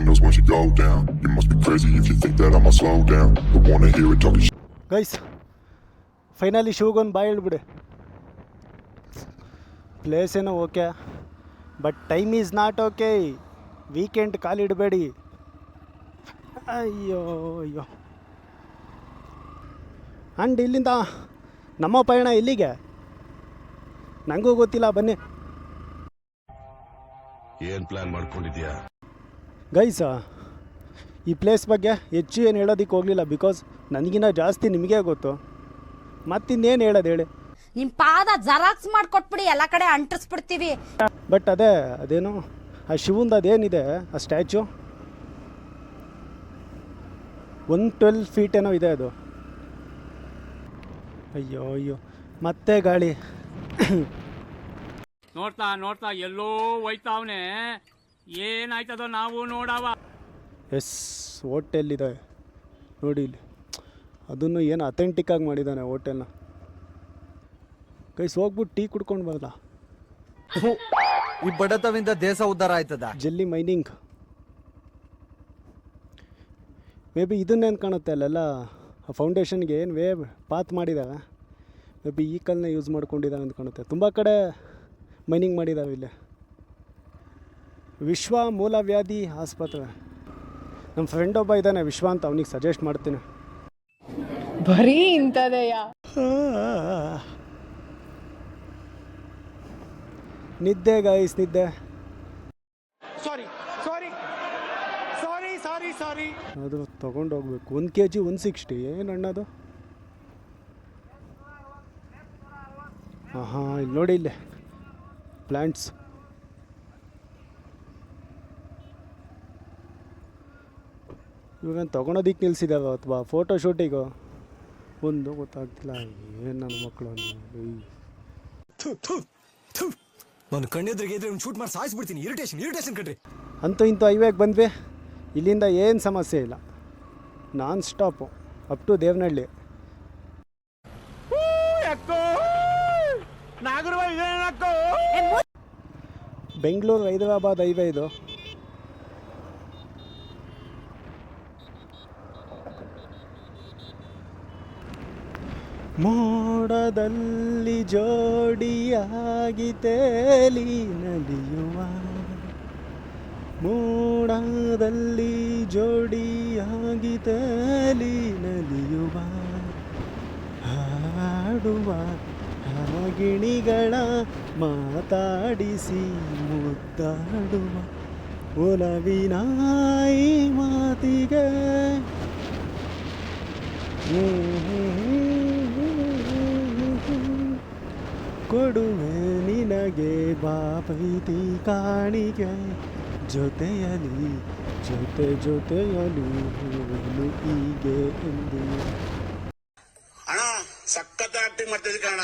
windows once you go down. You must be crazy if you think that I'ma slow down. Don't wanna hear it talking shit. Guys finally ಶಿವಗೊಂದು bye ಹೇಳ್ಬಿಡಿ. Place ಏನೋ okay but time is not okay weekend ಕಾಲಿಡಬೇಡಿ ಅಯ್ಯೋ ಅಯ್ಯೋ. And ಇಲ್ಲಿಂದ ನಮ್ಮ ಪಯಣ ಇಲ್ಲಿಗೆ ನನಗೂ ಗೊತ್ತಿಲ್ಲ ಬನ್ನಿ. ಏನು ಪ್ಲ್ಯಾನ್ ಮಾಡ್ಕೊಂಡಿದ್ಯಾ ಗೈಸ ಈ ಪ್ಲೇಸ್ ಬಗ್ಗೆ ಹೆಚ್ಚು ಏನು ಹೇಳೋದಕ್ಕೆ ಹೋಗಲಿಲ್ಲ ಬಿಕಾಸ್ ನನಗಿನ್ನ ಜಾಸ್ತಿ ನಿಮಗೆ ಗೊತ್ತು. ಮತ್ತಿನ್ನೇನು ಹೇಳೋದು ಹೇಳಿ? ನಿಮ್ಮ ಪಾದ ಜರಾಕ್ಸ್ ಮಾಡಿಕೊಟ್ಬಿಡಿ ಎಲ್ಲ ಕಡೆ ಅಂಟಿಸ್ಬಿಡ್ತೀವಿ. ಬಟ್ ಅದೇ ಅದೇನು ಆ ಶಿವಂದು ಅದೇನಿದೆ ಆ ಸ್ಟ್ಯಾಚು ಒನ್ ಟ್ವೆಲ್ ಫೀಟ್ ಏನೋ ಇದೆ ಅದು. ಅಯ್ಯೋ ಅಯ್ಯೋ ಮತ್ತೆ ಗಾಳಿ. ನೋಡ್ತಾ ನೋಡ್ತಾ ಎಲ್ಲೋ ಹೋಯ್ತಾವ್ನೆ ಏನಾಯ್ತದೋ ನಾವು ನೋಡವ. ಎಸ್ ಹೋಟೆಲ್ಲಿದೆ. ನೋಡಿ ಇಲ್ಲಿ. ಅದನ್ನು ಏನು ಅಥೆಂಟಿಕ್ಕಾಗಿ ಮಾಡಿದ್ದಾನೆ ಹೋಟೆಲ್ನ. ಕೈಸ್ ಹೋಗ್ಬಿಟ್ಟು ಟೀ ಕುಡ್ಕೊಂಡು ಬರಲ್ಲ. ಈ ಬಡತವಿಂದ ದೇಶ ಉದ್ಧಾರ ಆಯ್ತದ? ಜಲ್ಲಿ ಮೈನಿಂಗ್. ಮೇ ಬಿ ಇದನ್ನೇನು ಕಾಣುತ್ತೆ ಅಲ್ಲೆಲ್ಲ? ಆ ಫೌಂಡೇಶನ್ಗೆ ಏನು ವೇ ಪಾತ್ ಮಾಡಿದ್ದಾವೆ ಮೇ ಬಿ ಈ ಕಲ್ಲನ್ನ ಯೂಸ್ ಮಾಡ್ಕೊಂಡಿದ್ದಾವೆ ಅಂತ ಕಾಣುತ್ತೆ. ತುಂಬ ಕಡೆ ಮೈನಿಂಗ್ ಮಾಡಿದ್ದಾವೆ ಇಲ್ಲಿ. ವಿಶ್ವ ಮೂಲವ್ಯಾಧಿ ಆಸ್ಪತ್ರೆ. ನಮ್ಮ ಫ್ರೆಂಡ್ ಒಬ್ಬ ಇದ್ದಾನೆ ವಿಶ್ವ ಅಂತ ಅವನಿಗೆ ಸಜೆಸ್ಟ್ ಮಾಡ್ತೀನಿ. ಬರೀ ಇಂಥದೆಯ? ನಿದ್ದೆ ಗಾಯ್ಸ್ ನಿದ್ದೆ. ಅದು ತಗೊಂಡು ಹೋಗ್ಬೇಕು. ಒಂದು ಕೆ ಜಿ ಒನ್ ಸಿಕ್ಸ್ಟಿ ಏನು ಅಣ್ಣದು ಹಾಂ ಹಾಂ ಇಲ್ಲಿ ನೋಡಿ ಇಲ್ಲೇ. ಪ್ಲ್ಯಾಂಟ್ಸ್ ಇವಾಗೇನು ತೊಗೊಳೋದಿಕ್ಕೆ ನಿಲ್ಸಿದ್ದಾವೆ ಅಥವಾ ಫೋಟೋ ಶೂಟಿಗೋ ಒಂದು ಗೊತ್ತಾಗ್ತಿಲ್ಲ ಏನು ನನ್ನ ಮಕ್ಕಳು ನಾನು ಕಣ್ಣೆದ್ರಿಗೆ ಇದ್ರೆ ಶೂಟ್ ಮಾಡಿ ಸಾಯಿಸ್ಬಿಡ್ತೀನಿ. ಇರಿಟೇಷನ್ ಇರಿಟೇಷನ್ ಕಣ್ರಿ. ಅಂತೂ ಇಂತೂ ಹೈವೇಗೆ ಬಂದ್ವಿ. ಇಲ್ಲಿಂದ ಏನು ಸಮಸ್ಯೆ ಇಲ್ಲ. Nonstop up to Devanahalli. Bengaluru Hyderabad highway ಇದು. ಮೋಡದಲ್ಲಿ ಜೋಡಿಯಾಗಿ ತೇಲಿ ನಲಿಯುವ. ಮೋಡದಲ್ಲಿ ಜೋಡಿಯಾಗಿ ತೇಲಿ ನಲಿಯುವ. ಹಾಡುವ ಹಾಗಿಣಿಗಳ ಮಾತಾಡಿಸಿ ಮುದ್ದಾಡುವ. ಒಲವಿನಾಯಿ ಮಾತಿಗೆ ಮಾತಿಗೆ. ಕೊಡುವೆ ನಿನಗೆ ಬಾಪೈತಿ ಕಾಣಿಗೆ ಜೊತೆಯಲಿ ಜೊತೆ ಜೊತೆಯಲಿ ಹೋಗಲು ಹೀಗೆ ಎಂದು. ಅಣ್ಣ ಸಖತ್ ಆಕ್ಟಿಂಗ್ ಮಾಡ್ತಿದ್ದೆ ಕಣ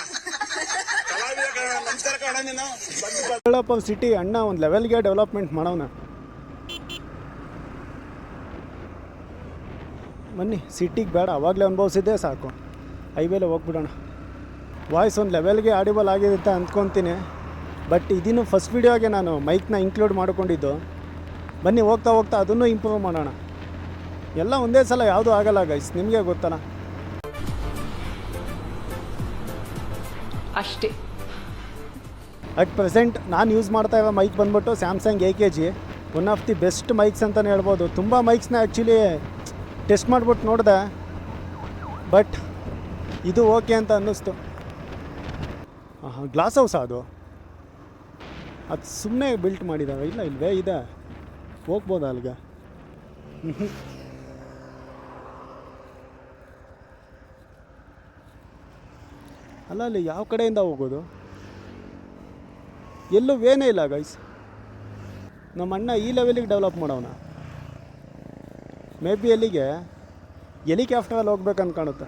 ಕಲಾವಿದ ಕಣ ನಮಸ್ಕಾರ ಕಣ ನೀನು. ಬಂದು ಡೆವಲಪ್ ಆಫ್ ಸಿಟಿ ಅಣ್ಣ ಒಂದು ಲೆವೆಲ್ಗೆ ಡೆವಲಪ್ಮೆಂಟ್ ಮಾಡೋಣ. ಬನ್ನಿ ಸಿಟಿಗೆ ಬೇಡ ಅವಾಗಲೇ ಅನುಭವಿಸಿದ್ದೆ ಸಾಕು. ಹೈವೇಲೆ ಹೋಗ್ಬಿಡೋಣ. ವಾಯ್ಸ್ ಒಂದು ಲೆವೆಲ್ಗೆ ಆಡಿಬಲ್ ಆಗಿದೆ ಅಂತ ಅಂದ್ಕೊತೀನಿ. ಬಟ್ ಇದನ್ನು ಫಸ್ಟ್ ವಿಡಿಯೋಗೆ ನಾನು ಮೈಕ್ನ ಇನ್ಕ್ಲೂಡ್ ಮಾಡಿಕೊಂಡಿದ್ದು. ಬನ್ನಿ ಹೋಗ್ತಾ ಹೋಗ್ತಾ ಅದನ್ನು ಇಂಪ್ರೂವ್ ಮಾಡೋಣ. ಎಲ್ಲ ಒಂದೇ ಸಲ ಯಾವುದೂ ಆಗಲ್ಲ ಗೈಸ್ ನಿಮಗೆ ಗೊತ್ತಲ್ಲ. ಅಷ್ಟೇ. ಅಟ್ ಪ್ರೆಸೆಂಟ್ ನಾನು ಯೂಸ್ ಮಾಡ್ತಾ ಇರೋ ಮೈಕ್ ಬಂದ್ಬಿಟ್ಟು Samsung A K G one of the best mics ಅಂತಲೇ ಹೇಳ್ಬೋದು. ತುಂಬ ಮೈಕ್ಸ್ನ ಆ್ಯಕ್ಚುಲಿ ಟೆಸ್ಟ್ ಮಾಡ್ಬಿಟ್ಟು ನೋಡಿದೆ. ಬಟ್ ಇದು ಓಕೆ ಅಂತ ಅನ್ನಿಸ್ತು. ಹಾಂ ಗ್ಲಾಸ್ ಹೌಸ ಅದು? ಅದು ಸುಮ್ಮನೆ ಬಿಲ್ಟ್ ಮಾಡಿದ್ದಾವೆ ಇಲ್ಲ, ಇಲ್ವೇ? ಇದೆ. ಹೋಗ್ಬೋದಾ ಅಲ್ಲಿಗೆ? ಅಲ್ಲ, ಅಲ್ಲಿ ಯಾವ ಕಡೆಯಿಂದ ಹೋಗೋದು? ಎಲ್ಲೂ ವೇನೇ ಇಲ್ಲ ಗೈಸ್ ನಮ್ಮ ಅಣ್ಣ ಈ ಲೆವೆಲಿಗೆ ಡೆವಲಪ್ ಮಾಡೋಣ ಮೇ ಬಿ ಎಲ್ಲಿಗೆ ಎಲಿಕ್ಯಾಫ್ಟರಲ್ಲಿ ಹೋಗ್ಬೇಕಂತ ಕಾಣುತ್ತೆ.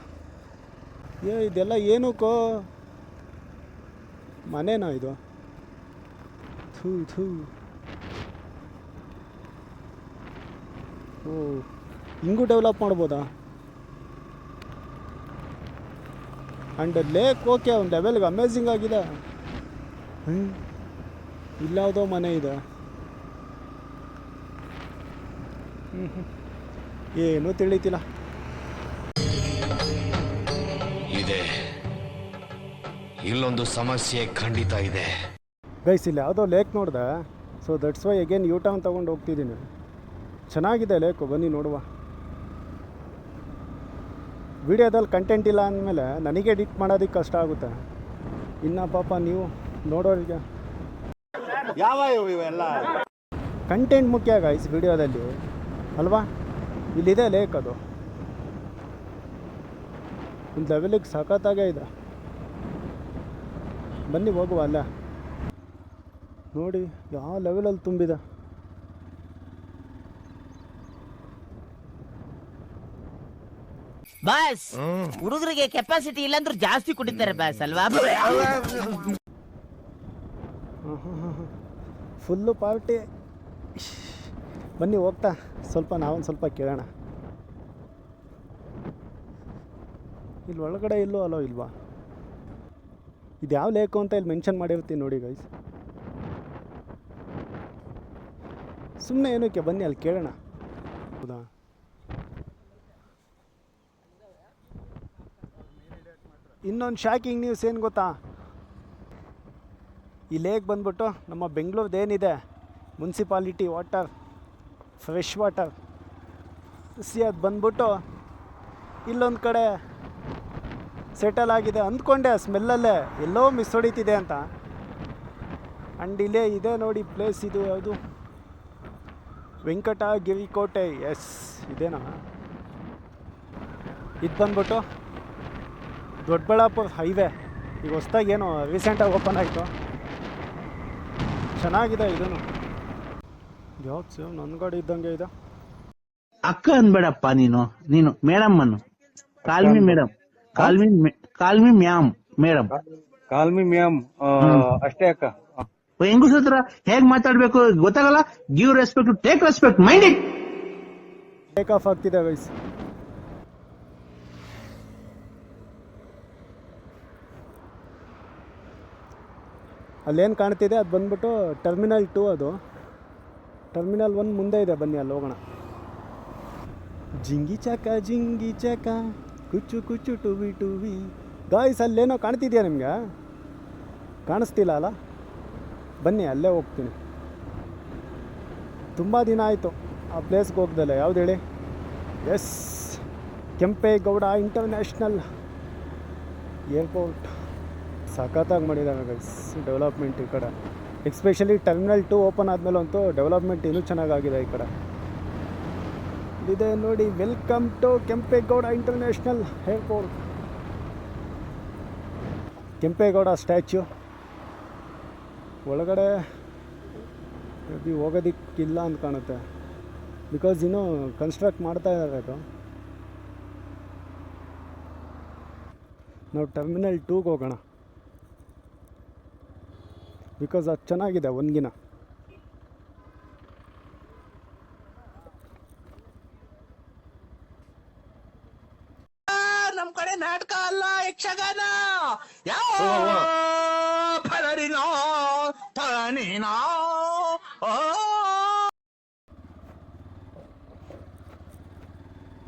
ಏ, ಇದೆಲ್ಲ ಏನಕ್ಕೋ? ಮನೇನೋ ಇದು? ಥೂ ಥೂ. ಓ ಹಿಂಗೂ ಡೆವಲಪ್ ಮಾಡ್ಬೋದಾ? ಆ್ಯಂಡ್ ಲೇಕ್ ಓಕೆ ಒಂದು ಲೆವೆಲ್ಗೆ ಅಮೇಝಿಂಗ್ ಆಗಿದೆ. ಹ್ಞೂ ಇಲ್ಲಾವುದೋ ಮನೆ ಇದೆ. ಏನೂ ತಿಳಿತಿಲ್ಲ. ಇದೆ. ಇಲ್ಲೊಂದು ಸಮಸ್ಯೆ ಖಂಡಿತ ಇದೆ. ಗೈಸ್ ಇಲ್ಲಿ ಯಾವುದೋ ಲೇಕ್ ನೋಡ್ದೆ. So that's why again U turn ತೊಗೊಂಡು ಹೋಗ್ತಿದ್ದೀನಿ. ಚೆನ್ನಾಗಿದೆ ಲೇಕು ಬನ್ನಿ ನೋಡುವ. ವಿಡಿಯೋದಲ್ಲಿ ಕಂಟೆಂಟ್ ಇಲ್ಲ ಅಂದಮೇಲೆ ನನಗೆ ಎಡಿಟ್ ಮಾಡೋದಕ್ಕೆ ಕಷ್ಟ ಆಗುತ್ತೆ. ಇನ್ನು ಪಾಪ ನೀವು ನೋಡೋರಿಗೆ. ಯಾವ ಇವೆಲ್ಲ? ಕಂಟೆಂಟ್ ಮುಖ್ಯ ಗೈಸ್ ವಿಡಿಯೋದಲ್ಲಿ ಅಲ್ವಾ? ಇಲ್ಲಿದೆ ಲೇಕ್ ಅದು. ಒಂದು ಲೆವೆಲಿಗೆ ಸಖತ್ತಾಗೇ ಇದೆ. ಬನ್ನಿ ಹೋಗುವ ಅಲ್ಲ. ನೋಡಿ ಯಾವ ಲೆವೆಲಲ್ಲಿ ತುಂಬಿದೆ. ಬಾಸ್ ಹುಡುಗರಿಗೆ ಕೆಪಾಸಿಟಿ ಇಲ್ಲಾಂದ್ರೆ ಜಾಸ್ತಿ ಕುಡಿತಾರೆ ಬಾಸ್ ಅಲ್ವಾ? ಫುಲ್ಲು ಪಾರ್ಟಿ ಬನ್ನಿ ಹೋಗ್ತಾ ಸ್ವಲ್ಪ ನಾವೊಂದು ಸ್ವಲ್ಪ ಕೇಳೋಣ. ಇಲ್ಲಿ ಒಳಗಡೆ ಇಲ್ಲೋ ಅಲ್ಲೋ ಇಲ್ವಾ? ಇದು ಯಾವ ಲೇಕು ಅಂತ ಇಲ್ಲಿ ಮೆನ್ಷನ್ ಮಾಡಿರ್ತೀನಿ ನೋಡಿ ಗೈಸ್ ಸುಮ್ಮನೆ ಏನಕ್ಕೆ ಬನ್ನಿ ಅಲ್ಲಿ ಕೇಳೋಣ. ಹೌದಾ? ಇನ್ನೊಂದು ಶಾಕಿಂಗ್ ನ್ಯೂಸ್ ಏನು ಗೊತ್ತಾ? ಈ ಲೇಕ್ ಬಂದ್ಬಿಟ್ಟು ನಮ್ಮ ಬೆಂಗಳೂರ್ದು ಏನಿದೆ? ಮುನ್ಸಿಪಾಲಿಟಿ ವಾಟರ್ ಫ್ರೆಶ್ ವಾಟರ್ ಸಿ ಅದು ಬಂದ್ಬಿಟ್ಟು ಇಲ್ಲೊಂದು ಕಡೆ ಸೆಟಲ್ ಆಗಿದೆ ಅಂದ್ಕೊಂಡೆ, ಆ ಸ್ಮೆಲ್ಲಲ್ಲೇ ಎಲ್ಲೋ ಮಿಸ್ ಹೊಡಿತಿದೆ ಅಂತ. ಆ್ಯಂಡ್ ಇಲ್ಲೇ ಇದೆ ನೋಡಿ ಪ್ಲೇಸ್ ಇದು ಯಾವುದು? ವೆಂಕಟಗಿರಿ ಕೋಟೆ ಎಸ್, ಇದೇನಾ? ಇದು ಬಂದ್ಬಿಟ್ಟು ದೊಡ್ಡಬಳ್ಳಾಪುರ ಹೈವೇ. ಈಗ ಹೊಸ್ದಾಗಿ ಏನು ರೀಸೆಂಟಾಗಿ ಓಪನ್ ಆಯಿತು. ಚೆನ್ನಾಗಿದೆ ಇದೂ ಜಾಬ್ಸ್ ಸೇವ್ ನನ್ನ ಗಾಡಿ ಇದ್ದಂಗೆ ಇದೆ. ಅಕ್ಕ ಅನ್ಬೇಡಪ್ಪ ನೀನು ನೀನು ಮೇಡಮ್ ಅನ್ನು call me madam. Call me call me ma'am madam call me ma'am ಅಷ್ಟೇ ಅಕ್ಕ. ಹೆಂಗು ಹತ್ರ ಹೇಗ್ ಮಾತಾಡ್ಬೇಕು ಗೊತ್ತಾಗಲ್ಲ? Give respect take respect mind it take off ಆಗ್ತಿದೆ ಗೈಸ್ ಅಲ್ಲೇನು ಕಾಣ್ತಿದೆ? ಅದು ಬಂದ್ಬಿಟ್ಟು ಟರ್ಮಿನಲ್ ಟೂ ಅದು. ಟರ್ಮಿನಲ್ ಒನ್ ಮುಂದೆ ಇದೆ. ಬನ್ನಿ ಅಲ್ಲಿ ಹೋಗೋಣ. ಜಿಂಗಿ ಚಕ ಜಿಂಗಿ ಚಕ. ಕುಚ್ಚು ಕುಚ್ಚು ಟುವಿ ಟುವಿ. ಗಾಯ್ಸ್ ಅಲ್ಲೇನೋ ಕಾಣ್ತಿದ್ಯಾ ನಿಮ್ಗೆ? ಕಾಣಿಸ್ತಿಲ್ಲ ಅಲ್ಲ? ಬನ್ನಿ, ಅಲ್ಲೇ ಹೋಗ್ತೀನಿ. ತುಂಬ ದಿನ ಆಯಿತು ಆ ಪ್ಲೇಸ್ಗೆ ಹೋಗ್ದಲ್ಲ ಯಾವ್ದು ಹೇಳಿ? ಎಸ್ ಕೆಂಪೇಗೌಡ ಇಂಟರ್ನ್ಯಾಷನಲ್ ಏರ್ಪೋರ್ಟ್ ಸಖತ್ತಾಗಿ ಮಾಡಿದ್ದಾರೆ ಗೈಸ್ ಡೆವಲಪ್ಮೆಂಟ್ ಈ ಕಡೆ. ಎಕ್ಸ್ಪೆಷಲಿ ಟರ್ಮಿನಲ್ ಟು ಓಪನ್ ಆದಮೇಲೆ ಅಂತೂ ಡೆವಲಪ್ಮೆಂಟ್ ಇನ್ನೂ ಚೆನ್ನಾಗಾಗಿದೆ ಈ ಕಡೆ. ಇದೆ ನೋಡಿ. Welcome to Kempegowda international airport Kempegowda statue. ಒಳಗಡೆ ಅದು ಹೋಗೋದಿಕ್ಕಿಲ್ಲ ಅಂತ ಕಾಣುತ್ತೆ. ಬಿಕಾಸ್ ಇನ್ನೂ ಕನ್ಸ್ಟ್ರಕ್ಟ್ ಮಾಡ್ತಾ ಇದ್ದಾರೆ ಅದು. ನಾವು ಟರ್ಮಿನಲ್ ಟೂಗೆ ಹೋಗೋಣ. ಬಿಕಾಸ್ ಅದು ಚೆನ್ನಾಗಿದೆ ಒನ್ಗಿನ ನಮ್ ಕಡೆ ನಾಟಕ ಅಲ್ಲ ಯಕ್ಷಗಾನ. ಯಾವ ಫಲರಿನೋ ಫಲನಿನೋ.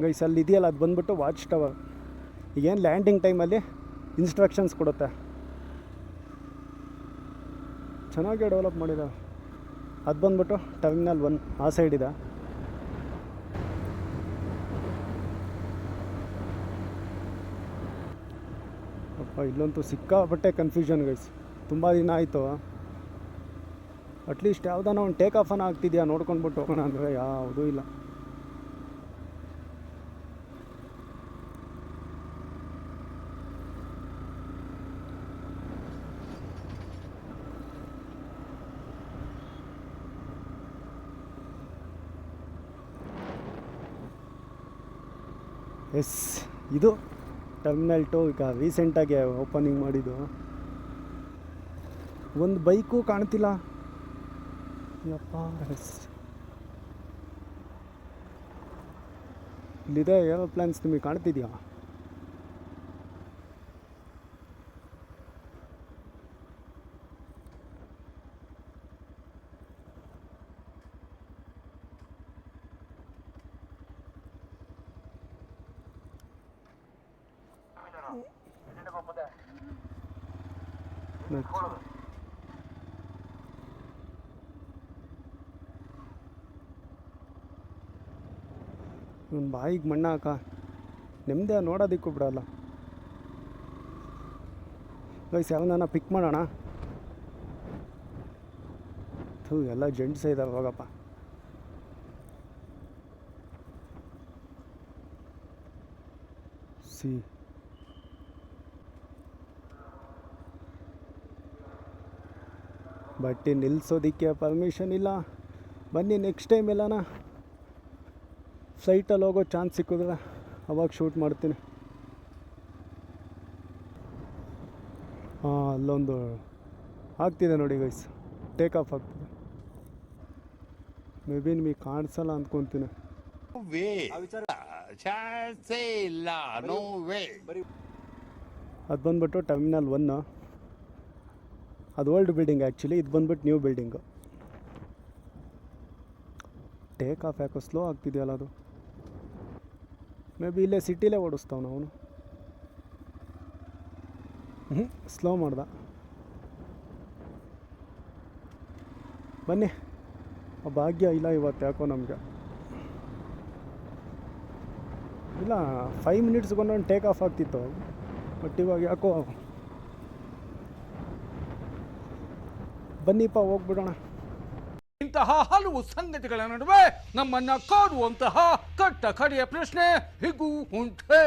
ಗೈಸ್ ಅಲ್ಲಿ ಇದೆಯಲ್ಲ ಅದು ಬಂದ್ಬಿಟ್ಟು ವಾಚ್ ಟವರ್ ಈಗೇನು ಲ್ಯಾಂಡಿಂಗ್ ಟೈಮಲ್ಲಿ ಇನ್ಸ್ಟ್ರಕ್ಷನ್ಸ್ ಕೊಡುತ್ತೆ. ಚೆನ್ನಾಗೇ ಡೆವಲಪ್ ಮಾಡಿದ್ದಾರೆ ಅದು ಬಂದ್ಬಿಟ್ಟು ಟರ್ಮಿನಲ್ ಒನ್ ಆ ಸೈಡ್ ಇದೆ. ಇಲ್ಲಂತೂ ಸಿಕ್ಕಾಪಟ್ಟೆ ಕನ್ಫ್ಯೂಷನ್ ಗೈಸ್ ತುಂಬ ದಿನ ಆಯಿತು. ಅಟ್ಲೀಸ್ಟ್ ಯಾವ್ದಾನ ಒಂದು ಟೇಕ್ ಅನ್ನ ಆಗ್ತಿದೆಯಾ ನೋಡ್ಕೊಂಡ್ಬಿಟ್ಟು ಹೋಗೋಣ ಅಂದರೆ? ಯಾವುದೂ ಇಲ್ಲ. ಎಸ್ ಇದು ಟರ್ಮಿನಲ್ ಟು ಈಗ ರೀಸೆಂಟಾಗಿ ಓಪನಿಂಗ್ ಮಾಡಿದ್ದು. ಒಂದು ಬೈಕು ಕಾಣ್ತಿಲ್ಲ. ಯಪ್ಪ ಇಲ್ಲಿದೆ ಏರೋಪ್ಲೇನ್ಸ್ ನಿಮಗೆ ಕಾಣ್ತಿದ್ಯಾ? ಇವನ್ ಬಾಯಿಗೆ ಮಣ್ಣ ಹಾಕ. ನೆಮ್ಮದಿ ನೋಡೋದಿಕ್ಕೂ ಬಿಡಲ್ಲ. ಗೈಸ್ ಯಾವನ ಪಿಕ್ ಮಾಡೋಣ. ಥೂ, ಎಲ್ಲ ಜೆಂಟ್ಸ್ ಇದಾವೆ ಹೋಗಪ್ಪ. ಸಿ. ಬಟ್ಟೆ ನಿಲ್ಲಿಸೋದಕ್ಕೆ ಪರ್ಮಿಷನ್ ಇಲ್ಲ. ಬನ್ನಿ ನೆಕ್ಸ್ಟ್ ಟೈಮ್ ಎಲ್ಲನ. ಫ್ಲೈಟಲ್ಲಿ ಹೋಗೋ ಚಾನ್ಸ್ ಸಿಕ್ಕಿದ್ರೆ ಅವಾಗ ಶೂಟ್ ಮಾಡ್ತೀನಿ. ಹಾಂ ಅಲ್ಲೊಂದು ಆಗ್ತಿದೆ ನೋಡಿ ಗೈಸ್ ಟೇಕ್ ಆಫ್ ಆಗ್ತಿದೆ. ಮೇ ಬಿ ನಿಮಗೆ ಕಾಣಿಸಲ್ಲ ಅಂದ್ಕೊತೀನಿ ಅದು ಬಂದ್ಬಿಟ್ಟು ಟರ್ಮಿನಲ್ ಒನ್ನು ಅದು ಓಲ್ಡ್ ಬಿಲ್ಡಿಂಗ್ ಆ್ಯಕ್ಚುಲಿ, ಇದು ಬಂದ್ಬಿಟ್ಟು ನ್ಯೂ ಬಿಲ್ಡಿಂಗು. ಟೇಕ್ ಆಫ್ ಯಾಕೋ ಸ್ಲೋ ಆಗ್ತಿದೆಯಲ್ಲ ಅದು. ಮೇ ಬಿ ಇಲ್ಲೇ ಸಿಟಿಲೇ ಓಡಿಸ್ತಾವ ಅವನು. ಹ್ಞೂ ಸ್ಲೋ ಮಾಡ್ದ. ಬನ್ನಿ. ಭಾಗ್ಯ ಇಲ್ಲ ಇವತ್ತು ಯಾಕೋ ನಮಗೆ. ಇಲ್ಲ ಫೈವ್ ಮಿನಿಟ್ಸ್ಗೊಂದೊಂದು ಟೇಕ್ ಆಫ್ ಆಗ್ತಿತ್ತು. ಬಟ್ ಇವಾಗ ಯಾಕೋ ಬನ್ನಿಪ್ಪ ಹೋಗ್ಬಿಡೋಣ. ಇಂತಹ ಹಲವು ಸಂಗತಿಗಳ ನಡುವೆ ನಮ್ಮನ್ನ ಕಾಡುವಂತಹ ಕಟ್ಟ ಕಡೆಯ ಪ್ರಶ್ನೆ ಹೀಗೂ ಉಂಟೆ.